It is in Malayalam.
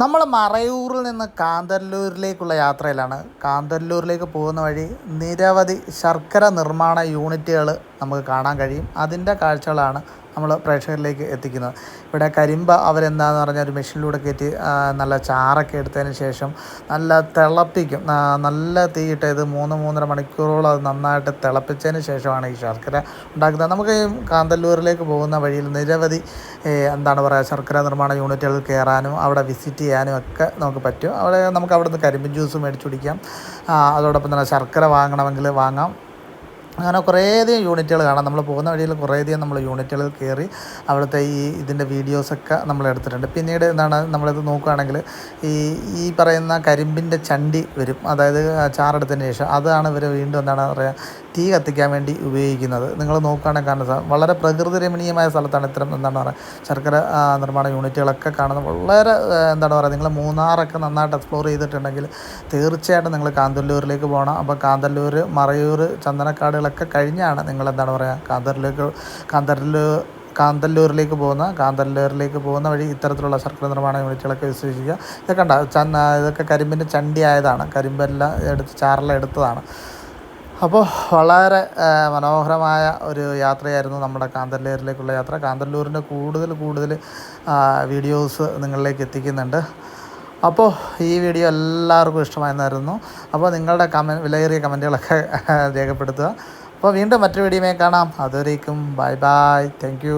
നമ്മൾ മറയൂറിൽ നിന്ന് കാന്തല്ലൂരിലേക്കുള്ള യാത്രയിലാണ്. കാന്തല്ലൂരിലേക്ക് പോകുന്ന വഴി നിരവധി ശർക്കര നിർമ്മാണ യൂണിറ്റുകൾ നമുക്ക് കാണാൻ കഴിയും. അതിന്റെ കാഴ്ചകളാണ് നമ്മൾ പ്രേക്ഷകരിലേക്ക് എത്തിക്കുന്നത്. ഇവിടെ കരിമ്പ അവരെന്താന്ന് പറഞ്ഞാൽ ഒരു മെഷീനിലൂടെ കയറ്റി നല്ല ചാറൊക്കെ എടുത്തതിന് ശേഷം നല്ല തിളപ്പിക്കും. നല്ല തീയിട്ട് ഇത് മൂന്ന് മൂന്നര മണിക്കൂറോളം അത് നന്നായിട്ട് തിളപ്പിച്ചതിന് ശേഷമാണ് ഈ ശർക്കര ഉണ്ടാക്കുന്നത്. നമുക്ക് ഈ കാന്തല്ലൂരിലേക്ക് പോകുന്ന വഴിയിൽ നിരവധി എന്താണ് പറയുക ശർക്കര നിർമ്മാണ യൂണിറ്റുകൾ കയറാനും അവിടെ വിസിറ്റ് ചെയ്യാനും ഒക്കെ നമുക്ക് പറ്റും. അവിടെ നമുക്ക് അവിടെ നിന്ന് കരിമ്പിൻ ജ്യൂസ് മേടിച്ചു കുടിക്കാം. അതോടൊപ്പം തന്നെ ശർക്കര വാങ്ങണമെങ്കിൽ വാങ്ങാം. അങ്ങനെ കുറേയധികം യൂണിറ്റുകൾ കാണാം. നമ്മൾ പോകുന്ന വഴിയിൽ കുറേയധികം നമ്മൾ യൂണിറ്റുകൾ കയറി അവിടുത്തെ ഈ ഇതിന്റെ വീഡിയോസൊക്കെ നമ്മൾ എടുത്തിട്ടുണ്ട്. പിന്നീട് എന്താണ് നമ്മളിത് നോക്കുകയാണെങ്കിൽ ഈ ഈ പറയുന്ന കരിമ്പിന്റെ ചണ്ടി വരും. അതായത് ചാറെടുത്തതിന് ശേഷം. അതാണ് ഇവർ വീണ്ടും എന്താണ് പറയുക തീ കത്തിക്കാൻ വേണ്ടി ഉപയോഗിക്കുന്നത്. നിങ്ങൾ നോക്കുകയാണെങ്കിൽ കാണുന്നത് വളരെ പ്രകൃതി രമണീയമായ സ്ഥലത്താണ് ഇത്തരം എന്താണ് പറയുക ശർക്കര നിർമ്മാണ യൂണിറ്റുകളൊക്കെ കാണുന്നത്. വളരെ എന്താണ് പറയുക നിങ്ങൾ മൂന്നാറൊക്കെ നന്നായിട്ട് എക്സ്പ്ലോർ ചെയ്തിട്ടുണ്ടെങ്കിൽ തീർച്ചയായിട്ടും നിങ്ങൾ കാന്തല്ലൂരിലേക്ക് പോകണം. അപ്പോൾ കാന്തല്ലൂർ മറയൂർ ചന്ദനക്കാടുകളൊക്കെ കഴിഞ്ഞാണ് നിങ്ങൾ എന്താണ് പറയുക കാന്തല്ലൂർ കാന്തല്ലൂർ കാന്തല്ലൂരിലേക്ക് പോകുന്ന കാന്തല്ലൂരിലേക്ക് പോകുന്ന വഴി ഇത്തരത്തിലുള്ള ശർക്കര നിർമ്മാണ യൂണിറ്റുകളൊക്കെ വിശ്വസിക്കുക ഇതൊക്കെ ഉണ്ടാകും ഇതൊക്കെ കരിമ്പിന്റെ ചണ്ടി ആയതാണ്. കരിമ്പെല്ലാം എടുത്ത് ചാറെല്ലാം എടുത്തതാണ്. അപ്പോൾ വളരെ മനോഹരമായ ഒരു യാത്രയായിരുന്നു നമ്മുടെ കാന്തല്ലൂരിലേക്കുള്ള യാത്ര. കാന്തല്ലൂരിന്റെ കൂടുതൽ കൂടുതൽ വീഡിയോസ് നിങ്ങളിലേക്ക് എത്തിക്കുന്നുണ്ട്. അപ്പോൾ ഈ വീഡിയോ എല്ലാവർക്കും ഇഷ്ടമായിരുന്നായിരുന്നു അപ്പോൾ നിങ്ങളുടെ കമൻ വിലയേറിയ കമന്റുകളൊക്കെ രേഖപ്പെടുത്തുക. അപ്പോൾ വീണ്ടും മറ്റൊരു വീഡിയോയും കാണാം. അതുവരേക്കും ബൈ ബായ് താങ്ക്